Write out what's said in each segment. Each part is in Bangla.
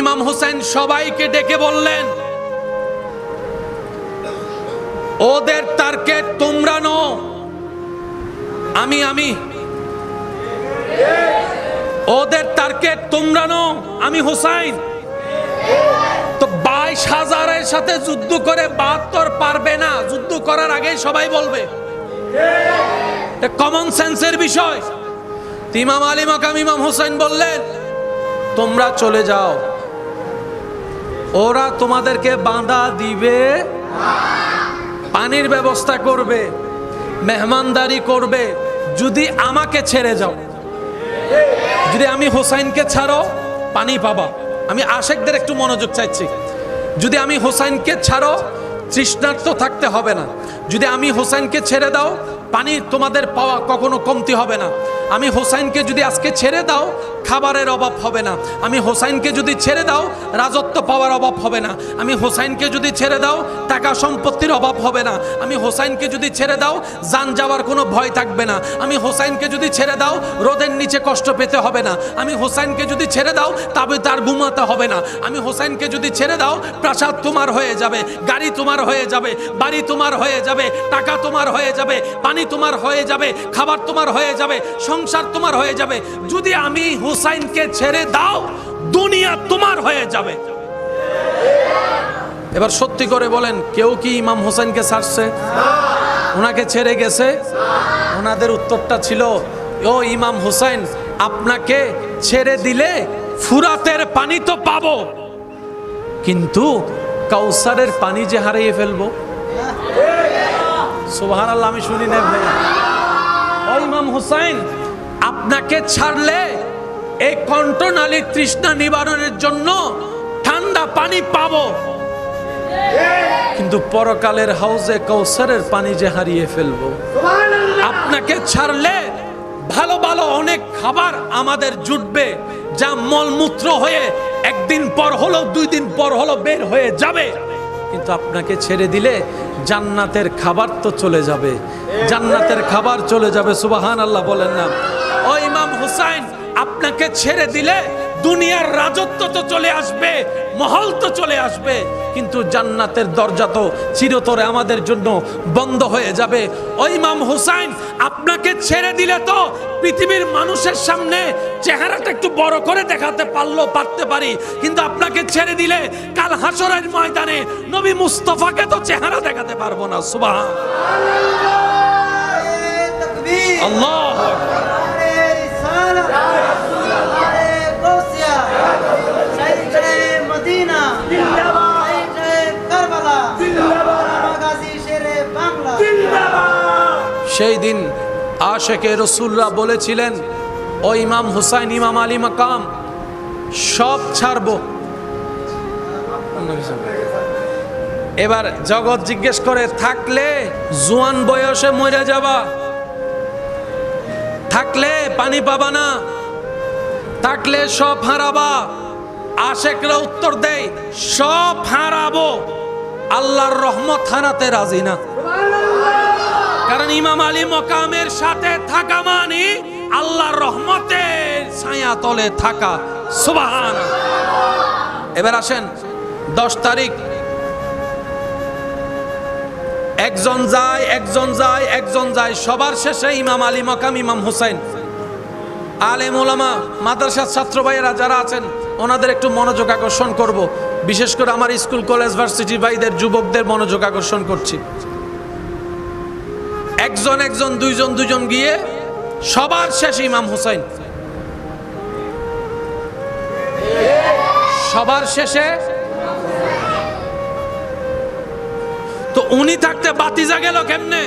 ইমাম হোসেন সবাইকে ডেকে বললেন, ওদের তারকে তোমরা নো আমি আমি। ওদের তারকে তোমরা নো আমি হোসাইন। তো বাইশ হাজারের সাথে যুদ্ধ করে বাহাত্তর পারবে না, যুদ্ধ করার আগেই সবাই বলবে। কমন সেন্সের বিষয়। ইমাম আলী মাকাম ইমাম হোসেন বললেন, তোমরা চলে যাও। ওরা তোমাদেরকে বাঁধা দিবে। পানির ব্যবস্থা করবে, মেহমানদারি করবে। যদি আমাকে ছেড়ে যাও, যদি আমি হোসাইনকে ছাড়ো, পানি পাবা। আমি আশেকদের একটু মনোযোগ চাইছি। যদি আমি হোসাইনকে ছাড়ো, তৃষ্ণার্ত থাকতে হবে না। যদি আমি হোসাইনকে ছেড়ে দাও, পানি তোমাদের পাওয়া কখনো কমতি হবে না। আমি হোসাইনকে যদি আজকে ছেড়ে দাও খাবারের অভাব হবে না। আমি হোসাইনকে যদি ছেড়ে দাও, রাজত্ব পাওয়ার অভাব হবে না। আমি হোসাইনকে যদি ছেড়ে দাও, টাকা সম্পত্তির অভাব হবে না। আমি হোসাইনকে যদি ছেড়ে দাও, যান যাওয়ার কোনো ভয় থাকবে না। আমি হোসাইনকে যদি ছেড়ে দাও, রোদের নিচে কষ্ট পেতে হবে না। আমি হোসাইনকে যদি ছেড়ে দাও, তবে তার ঘুমাতে হবে না। আমি হোসাইনকে যদি ছেড়ে দাও, প্রাসাদ তোমার হয়ে যাবে, গাড়ি তোমার হয়ে যাবে, বাড়ি তোমার হয়ে যাবে, টাকা তোমার হয়ে যাবে, পানি তোমার হয়ে যাবে, খাবার তোমার হয়ে যাবে, সংসার তোমার হয়ে যাবে। যদি আমি হুসাইনকে ছেড়ে দাও, দুনিয়া তোমার হয়ে যাবে। এবার সত্যি করে বলেন, কেউ কি ইমাম হোসেনকে ছাড়ছে? ওনাকে ছেড়ে গেছে? ওনাদের উত্তরটা ছিল, ও ইমাম হোসেন আপনাকে ছেড়ে দিলে ফুরাতের পানি তো পাবো। কিন্তু কাউসারের পানি যে হারিয়ে ফেলব? সুবাহান আল্লাহ আমি শুনি না ভাই ও ইমাম হুসাইন, আপনাকে ছাড়লে এই কণ্ঠনালীর তৃষ্ণা নিবারণের জন্য ঠান্ডা পানি পাবো। কিন্তু পরকালের হাউজে কৌসারের পানি যে হারিয়ে ফেলব। আপনাকে ছাড়লে ভালো ভালো অনেক খাবার আমাদের জুটবে যা মলমূত্র হয়ে একদিন পর হলো দুই দিন পর হলো বের হয়ে যাবে। কিন্তু আপনাকে ছেড়ে দিলে জান্নাতের খাবার তো চলে যাবে। জান্নাতের খাবার চলে যাবে সুবাহান আল্লাহ বলেন না। ও ইমাম হুসাইন আপনাকে ছেড়ে দিলে দুনিয়ার রাজত্ব তো চলে আসবে মহল তো চলে আসবে কিন্তু জান্নাতের দরজা তো চিরতরে আমাদের জন্য বন্ধ হয়ে যাবে। ও ইমাম হুসাইন আপনাকে ছেড়ে দিলে তো পৃথিবীর মানুষের সামনে চেহারাটা একটু বড় করে দেখাতে পারল পারতে পারি কিন্তু আপনাকে ছেড়ে দিলে কাল হাসরের ময়দানে নবী মুস্তফাকে তো চেহারা দেখাতে পারব না সুবাহ আল্লাহ সেই দিন আশেকে রসুলরা বলেছিলেন, ও ইমাম হুসাইন, ইমাম আলী মাকাম, সব ছাড়ব। এবার জগৎ জিজ্ঞেস করে, থাকলে জোয়ান বয়সে মরে যাবা? থাকলে পানি পাবা না। থাকলে সব হারাবা। আশেকরা উত্তর দেয়, সব হারাবো। আল্লাহর রহমত হারাতে রাজি না। কারণ ইমাম আলী মকামের সাথে থাকা মানে আল্লাহর রহমতের ছায়া তলে থাকা। সুবাহান এবার আসেন, দশ তারিখ একজন যায় একজন যায় একজন যায়। সবার শেষে ইমাম আলী মকাম, ইমাম হুসাইন। আলেম ওলামা, মাদ্রাসার ছাত্র ভাইয়েরা যারা আছেন, ওনাদের একটু মনোযোগ আকর্ষণ করব। বিশেষ করে আমার স্কুল, কলেজ, ভার্সিটি ভাইদের, যুবকদের মনোযোগ আকর্ষণ করছি। একজন একজন, দুইজন দুজন গিয়ে সবার শেষ ইমাম হুসাইন। সবার শেষে উনি থাকতে বাতিজা গেল কেমনে?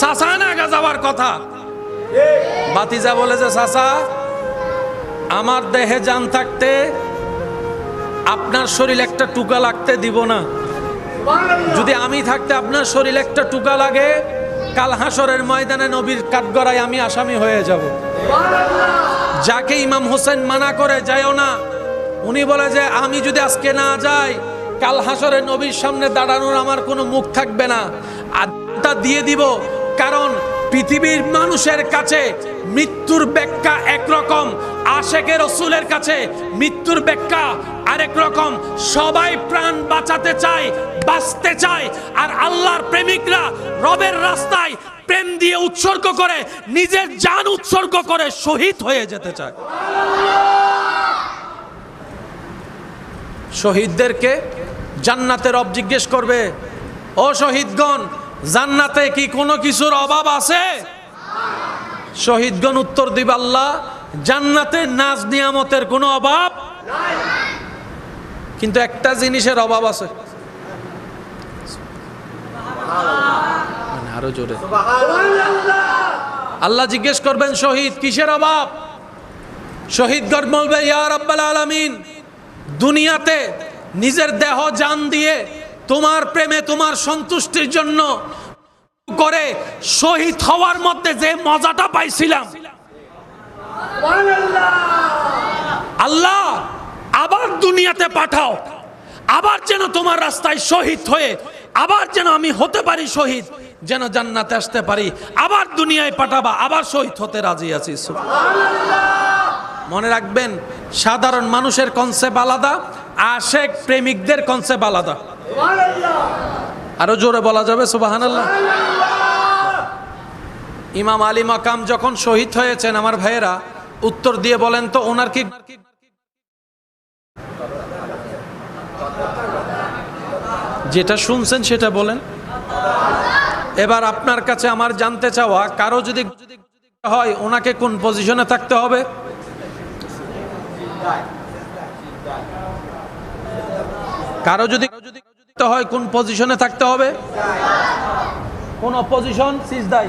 সাসান আগা যাওয়ার কথা? বাতিজা বলে যে, সাসা, আমার দেহে যান থাকতে আপনার শরীর একটা টুকা লাগতে দিব না। যদি আমি থাকতে আপনার শরীর একটা টুকা লাগে, কাল হাসরের ময়দানে নবীর কাঠগড়ায় আমি আসামি হয়ে যাব। যাকে ইমাম হোসেন মানা করে যায়ও না, উনি বলে যে, আমি যদি আজকে না যাই কাল হাসরে নবীর সামনে দাঁড়ানোর আমার কোনো মুখ থাকবে না। আর দিয়ে দিব, কারণ পৃথিবীর মানুষের কাছে মৃত্যুর ব্যাখ্যা একরকম আশেকে রসুলের কাছে মৃত্যুর ব্যাখ্যা আরেক রকম। সবাই প্রাণ বাঁচাতে চায়, বাঁচতে চায়, আর আল্লাহর প্রেমিকরা রবের রাস্তায় প্রেম দিয়ে উৎসর্গ করে, নিজের জান উৎসর্গ করে শহীদ হয়ে যেতে চায়। শহীদদেরকে জান্নাতের রব জিজ্ঞেস করবে, ও শহীদগণ, জান্নাতে কি কোনো কিছুর অভাব আছে? শহীদগণ উত্তর দিবে, আল্লাহ, জান্নাতে নাজ নিয়ামতের কোনো অভাব কিন্তু একটা জিনিসের অভাব আছে। মানে আরও জোরে। আল্লাহ জিজ্ঞেস করবেন, শহীদ, কিসের অভাব? শহীদগণ বলবে, ইয়া রাব্বাল আলামিন, দুনিয়াতে নিজের দেহ জান দিয়ে তোমার প্রেমে তোমার সন্তুষ্টির জন্য করে শহীদ হওয়ার মধ্যে যে মজাটা পাইছিলাম। আল্লাহ, আবার দুনিয়াতে পাঠাও। আবার যেন তোমার রাস্তায় শহীদ হয়ে, আবার যেন আমি হতে পারি শহীদ, যেন জান্নাতে আসতে পারি। আবার দুনিয়ায় পাঠাবা, আবার শহীদ হতে রাজি আছি মনে রাখবেন, সাধারণ মানুষের কনসেপ্ট আলাদা আশেক প্রেমিকদের কনসেপ্ট আলাদা। আরও জোরে বলা যাবে সুবাহান ইমাম আলী মাকাম যখন শহীদ হয়েছেন, আমার ভাইয়েরা, উত্তর দিয়ে বলেন তো, ওনার কি যেটা শুনছেন সেটা বলেন। এবার আপনার কাছে আমার জানতে চাওয়া, কারও যদি হয়, ওনাকে কোন পজিশনে থাকতে হবে? কারও যদি হয়, কোন পজিশনে থাকতে হবে? কোন অপোজিশন সিজদাই।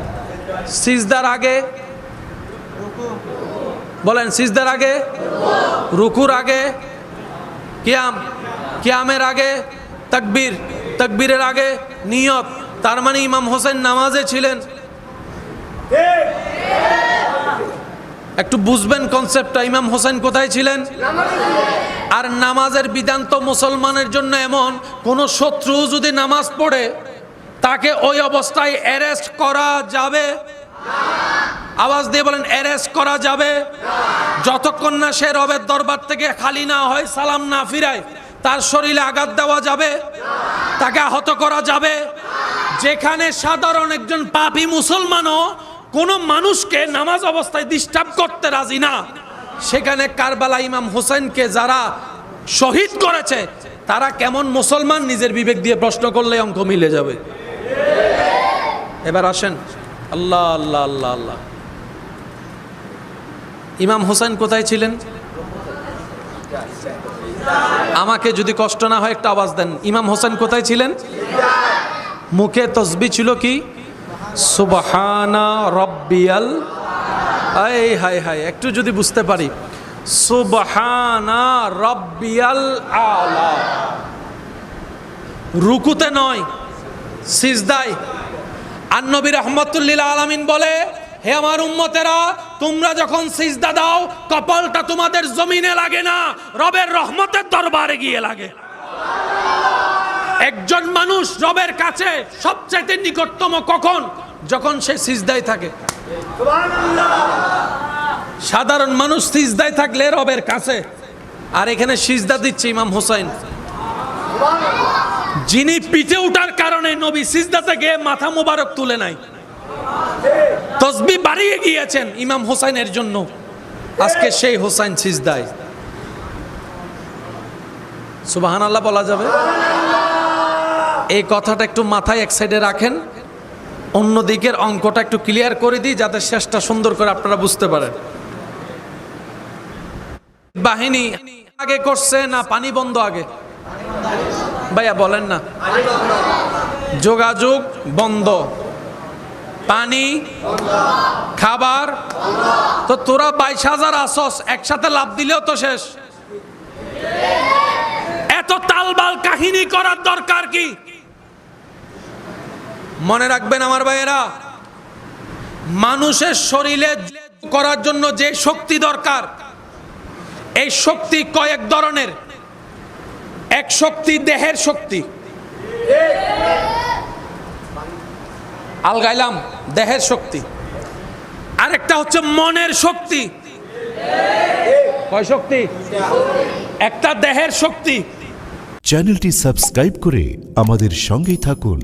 সিজদার আগে বলেন, সিজদার আগে? রুকুর আগে? কিয়াম, কিয়ামের আগে? তাকবীর, তাকবীরের আগে? নিয়ত। তার মানে ইমাম হোসেন নামাজে ছিলেন। একটু বুঝবেন কনসেপ্টটা ইমাম হোসেন কোথায় ছিলেন? আর নামাজের বিধান তো মুসলমানের জন্য এমন, কোন শত্রু যদি নামাজ পড়ে, তাকে ওই অবস্থায় অ্যারেস্ট করা যাবে? আওয়াজ দিয়ে বলেন অ্যারেস্ট করা যাবে? যতক্ষণ না সে রবের দরবার থেকে খালি না হয়, সালাম না ফিরায়, তার শরীরে আঘাত দেওয়া যাবে? তাকে আহত করা যাবে? যেখানে সাধারণ একজন পাপি মুসলমানও কোনো মানুষকে নামাজ অবস্থায় ডিস্টার্ব করতে রাজি না। সেখানে কারবালা ইমাম হোসেনকে যারা শহীদ করেছে, তারা কেমন মুসলমান নিজের বিবেক দিয়ে প্রশ্ন করলে অঙ্ক মিলে যাবে। এবার আসেন। আল্লাহ আল্লাহ আল্লাহ আল্লাহ। ইমাম হোসেন কোথায় ছিলেন? আমাকে যদি কষ্ট না হয় একটা আওয়াজ দেন। ইমাম হোসেন কোথায় ছিলেন? মুখে তসবি ছিল কি? সুবহানা রব্বিয়াল আই হাই হাই একটু যদি বুঝতে পারি। সুবহানা রব্বিয়াল আলা। রুকুতে নয় সিজদাই আর নবী রহমতুল্লিল আলামিন বলে, হে আমার উম্মতেরা, তোমরা যখন সিজদা দাও, কপালটা তোমাদের জমিনে লাগে না, রবের রহমতের দরবারে গিয়ে লাগে। একজন মানুষ রবের কাছে সবচাইতে নিকটতম কখন? যখন সে সিজদায় থাকে। সাধারণ মানুষ সিজদায় থাকলে রবের কাছে। আর এখানে সিজদা দিচ্ছে ইমাম হোসেন যিনি পিঠে উঠার কারণে নবী সিজদা থেকে মাথা মোবারক তুলে নাই। তসবি বাড়িয়ে গিয়েছেন ইমাম হোসেনের জন্য। আজকে সেই হোসাইন সিজদায়। সুবাহান আল্লাহ বলা যাবে। এই কথাটা একটু মাথায় এক সাইডে রাখেন। অন্য দিকের অঙ্কটা একটু ক্লিয়ার করে দিই যাতে শেষটা সুন্দর করে আপনারা বুঝতে পারেন। বাহিনী আগে করছে না পানি বন্ধ আগে? ভাইয়া বলেন না। যোগাযোগ বন্ধ। পানি খাবার? তো তোরা বাইশ হাজার আসস, একসাথে লাভ দিলেও তো শেষ। এত তালবাল কাহিনী করার দরকার কি? মনে রাখবেন আমার ভাইয়েরা, মানুষের শরীরে করার জন্য যে শক্তি দরকার, এই শক্তি কয়েক ধরনের। এক শক্তি দেহের শক্তি। আলগাইলাম, দেহের শক্তি। আরেকটা হচ্ছে মনের শক্তি। কয় শক্তি? একটা দেহের শক্তি। চ্যানেলটি সাবস্ক্রাইব করে আমাদের সঙ্গেই থাকুন।